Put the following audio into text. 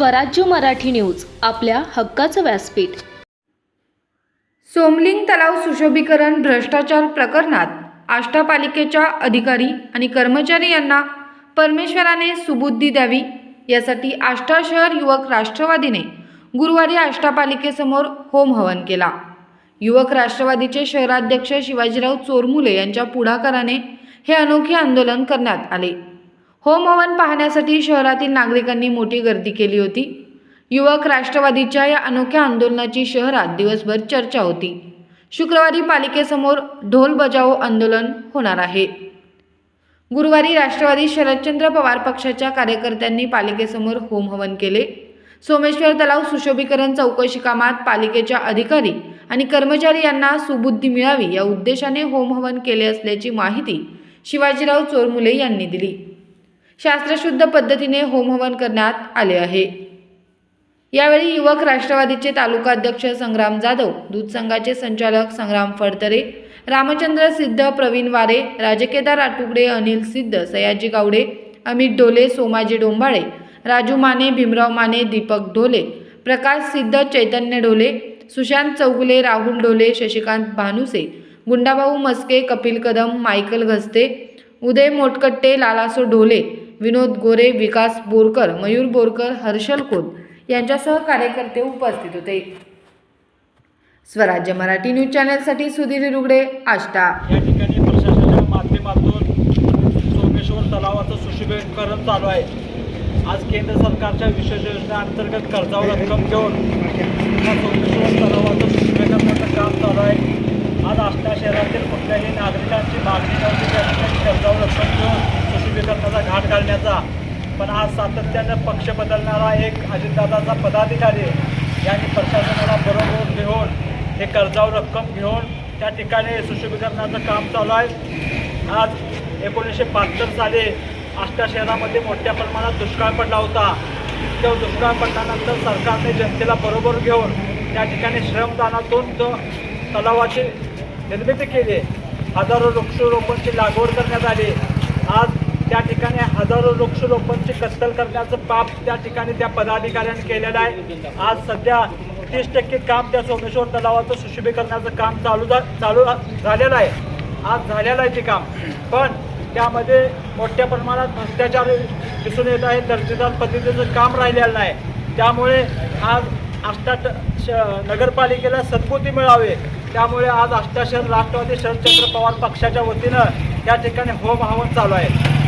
स्वराज्य मराठी न्यूज आपल्या हक्काचं व्यासपीठ. सोमलिंग तलाव सुशोभीकरण भ्रष्टाचार प्रकरणात आष्टा पालिकेच्या अधिकारी आणि कर्मचारी यांना परमेश्वराने सुबुद्धी द्यावी यासाठी आष्टा शहर युवक राष्ट्रवादीने गुरुवारी आष्टा पालिकेसमोर होम हवन केला. युवक राष्ट्रवादीचे शहराध्यक्ष शिवाजीराव चोरमुले यांच्या पुढाकाराने हे अनोखे आंदोलन करण्यात आले. होम हवन पाहण्यासाठी शहरातील नागरिकांनी मोठी गर्दी केली होती. युवक राष्ट्रवादीच्या या अनोख्या आंदोलनाची शहरात दिवसभर चर्चा होती. शुक्रवारी पालिकेसमोर ढोल बजाओ आंदोलन होणार आहे. गुरुवारी राष्ट्रवादी शरदचंद्र पवार पक्षाच्या कार्यकर्त्यांनी पालिकेसमोर होम हवन केले. सोमेश्वर तलाव सुशोभीकरण चौकशी कामात पालिकेच्या अधिकारी आणि कर्मचारी यांना सुबुद्धी मिळावी या उद्देशाने होम हवन केले असल्याची माहिती शिवाजीराव चोरमुले यांनी दिली. शास्त्रशुद्ध पद्धतीने होमहवन करण्यात आले आहे. यावेळी युवक राष्ट्रवादीचे तालुकाध्यक्ष संग्राम जाधव दूध संघाचे संचालक संग्राम फडतरे रामचंद्र सिद्ध प्रवीण वारे राजकेदार आटुकडे अनिल सिद्ध सयाजी गावडे अमित डोले सोमाजी डोंबाळे राजू माने भीमराव माने दीपक ढोले प्रकाश सिद्ध चैतन्य ढोले सुशांत चौगुले राहुल डोले शशिकांत भानुसे गुंडाभाऊ मस्के कपिल कदम मायकल घस्ते उदय मोटकट्टे लालासो ढोले विनोद गोरे विकास बोरकर मयूर बोरकर हर्षल खोत यांच्यासह कार्यकर्ते उपस्थित होते. स्वराज्य मराठी न्यूज चॅनलसाठी सुधीर रुगडे आष्टा. या ठिकाणी प्रशासनाच्या माध्यमातून सोमेश्वर तलावाचं सुशोभीकरण चालू आहे. आज केंद्र सरकारच्या विशेष योजनेअंतर्गत कर्जावर रक्कम घेऊन या सोमेश्वर तलावाचं सुशोभीकरणाचं काम चालू आहे. आज आष्टा शहरातील कुठल्याही नागरिकांची मागणी नव्हती त्या ठिकाणी कर्जावर रक्कम घेऊन सुशोभीकरणाचा घाट घालण्याचा. पण आज सातत्यानं पक्ष बदलणारा एक अजितदादाचा पदाधिकारी यांनी प्रशासनाला बरोबर घेऊन हे कर्जावर रक्कम घेऊन त्या ठिकाणी सुशोभीकरणाचं काम चालू आहे. आज एकोणीसशे बहात्तर साली आष्टा शहरामध्ये मोठ्या प्रमाणात दुष्काळ पडला होता. तो दुष्काळ पडल्यानंतर सरकारने जनतेला बरोबर घेऊन त्या ठिकाणी श्रमदानातून तो तलावाची निर्मिती केली. हजारो वृक्षारोपणची लागवड करण्यात आली. आज त्या ठिकाणी हजारो वृक्षरोपणची कत्तल करण्याचं पाप त्या ठिकाणी त्या पदाधिकाऱ्यांनी केलेलं आहे. आज सध्या तीस टक्के काम त्या सोमेश्वर तलावाचं सुशोभीकरणाचं काम चालू झा चालू झालेलं आहे. आज झालेलं आहे ते काम. पण त्यामध्ये मोठ्या प्रमाणात भ्रष्टाचार दिसून येत आहे. दर्जेदार पद्धतीचं काम राहिलेलं नाही. त्यामुळे आज आष्टा श नगरपालिकेला सद्बुद्धी मिळावे. त्यामुळे आज आष्टा शहर राष्ट्रवादी शरदचंद्र पवार पक्षाच्या वतीनं त्या ठिकाणी होम हवन चालू आहे.